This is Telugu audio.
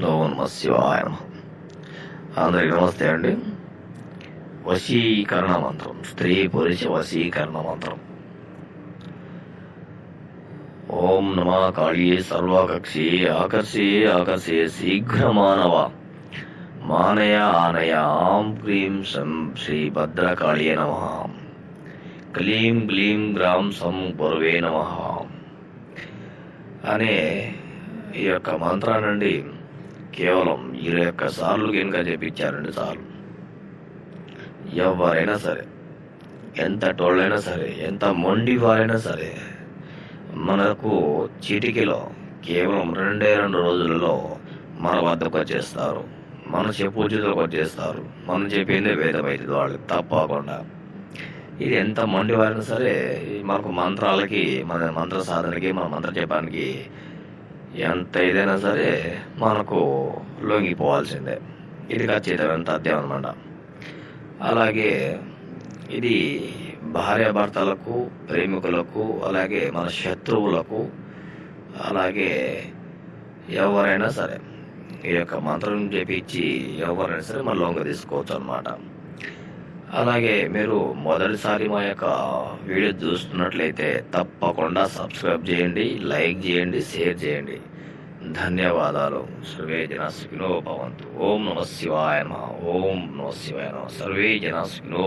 నో నమ శివాయ నమ అందరికి నమస్తే అండి. వశీకరణ మంత్రం. స్త్రీ పురుష వశీకరణ మంత్రం. ఓం నమ కాళీ సర్వకక్షి ఆకర్షి ఆకర్షి శీఘ్రమానవ మానయ ఆనయ ఆం క్రీం సం శ్రీ భద్రకాళీ నమ. క్లీం గ్లీం గ్రాం సం గురువే నమ. అనే ఈ యొక్క మంత్రానండి కేవలం ఇరవై ఒక్క సార్లు కనుక చెప్పించారండి చాలు ఎవరైనా సరే ఎంత టోళ్ళైనా సరే ఎంత మొండి వారైనా సరే మనకు చిటికలో కేవలం రెండే రెండు రోజులలో మన వద్దకు వచ్చేస్తారు. మన చెప్పు వచ్చేస్తారు. మనం చెప్పిందే వైద్యులు వాళ్ళకి తప్పకుండా. ఇది ఎంత మొండి వారైనా సరే మనకు మంత్రాలకి మన మంత్ర సాధనకి మన మంత్ర జపానికి ఎంత ఇదైనా సరే మనకు లొంగిపోవాల్సిందే ఇది ఖచ్చితమైన తథ్యం అనమాట అలాగే ఇది భార్యాభర్తలకు ప్రేమికులకు అలాగే మన శత్రువులకు అలాగే ఎవరైనా సరే ఈ యొక్క మంత్రం చేపించి ఎవరైనా సరే మన లొంగ తీసుకోవచ్చు అనమాట అలాగే మీరు మొదటిసారి మా యొక్క వీడియో చూస్తున్నట్లయితే తప్పకుండా సబ్స్క్రైబ్ చేయండి లైక్ చేయండి షేర్ చేయండి. ధన్యవాదాలు. సర్వే జన సుఖినో భవంతు. ఓం నమ శివాయ నమ. ఓం నమ శివాయ నమ. సర్వే జన సుఖినో